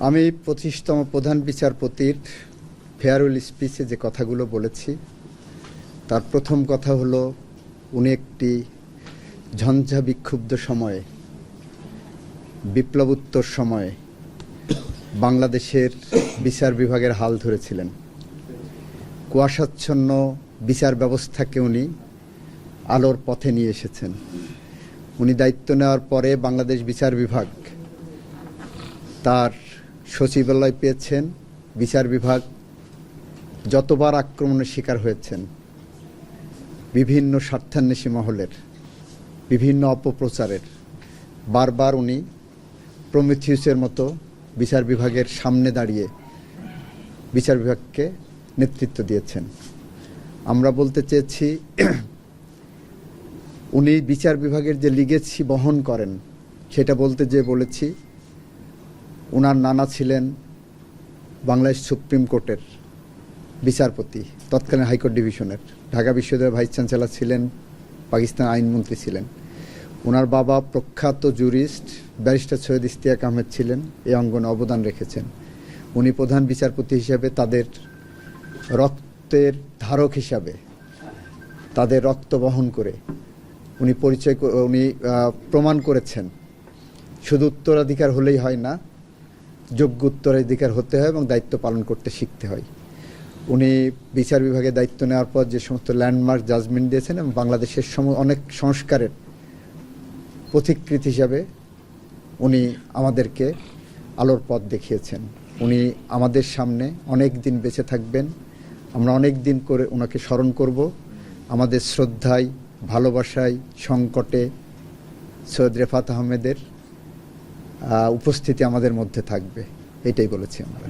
আমি পঁচিশতম প্রধান বিচারপতির ফেয়ারওয়েল স্পিচে যে কথাগুলো বলেছি, তার প্রথম কথা হলো, উনি একটি ঝঞ্ঝা বিক্ষুব্ধ সময়ে, বিপ্লবোত্তর সময়ে বাংলাদেশের বিচার বিভাগের হাল ধরেছিলেন। কুয়াশাচ্ছন্ন বিচার ব্যবস্থাকে উনি আলোর পথে নিয়ে এসেছেন। উনি দায়িত্ব নেওয়ার পরে বাংলাদেশ বিচার বিভাগ তার সচিবালয় পেয়েছেন, বিচার বিভাগ যতবার আক্রমণের শিকার হয়েছেন, বিভিন্ন স্বার্থান্বেষী মহলের, বিভিন্ন অপপ্রচারের, বারবার উনি প্রমিথিউসের মতো বিচার বিভাগের সামনে দাঁড়িয়ে বিচার বিভাগকে নেতৃত্ব দিয়েছেন। আমরা বলতে চেয়েছি, উনি বিচার বিভাগের যে লিগেছি বহন করেন, সেটা বলতে যে বলেছি ওনার নানা ছিলেন বাংলাদেশ সুপ্রিম কোর্টের বিচারপতি, তৎকালীন হাইকোর্ট ডিভিশনের। ঢাকা বিশ্ববিদ্যালয়ের ভাইস চ্যান্সেলর ছিলেন পাকিস্তান আইনমন্ত্রী ছিলেন। ওনার বাবা প্রখ্যাত জুরিস্ট ব্যারিস্টার সৈয়দ ইস্তিয়াক আহমেদ ছিলেন এই অঙ্গনে অবদান রেখেছেন। উনি প্রধান বিচারপতি হিসেবে তাদের রক্তের ধারক হিসাবে তাদের রক্ত বহন করে উনি পরিচয় উনি প্রমাণ করেছেন। শুধু উত্তরাধিকার হলেই হয় না যোগ্য উত্তরাধিকার হতে হয় এবং দায়িত্ব পালন করতে শিখতে হয়। উনি বিচার বিভাগে দায়িত্ব নেওয়ার পর যে সমস্ত ল্যান্ডমার্ক জাজমেন্ট দিয়েছেন এবং বাংলাদেশের অনেক সংস্কারের পথিকৃত হিসাবে উনি আমাদেরকে আলোর পথ দেখিয়েছেন। উনি আমাদের সামনে অনেক দিন বেঁচে থাকবেন। আমরা অনেক দিন করে ওনাকে স্মরণ করব। আমাদের শ্রদ্ধায় ভালোবাসায় সংকটে সৈয়দ রেফাত আহমেদের আহ, উপস্থিতি আমাদের মধ্যে থাকবে। এটাই বলেছি আমরা।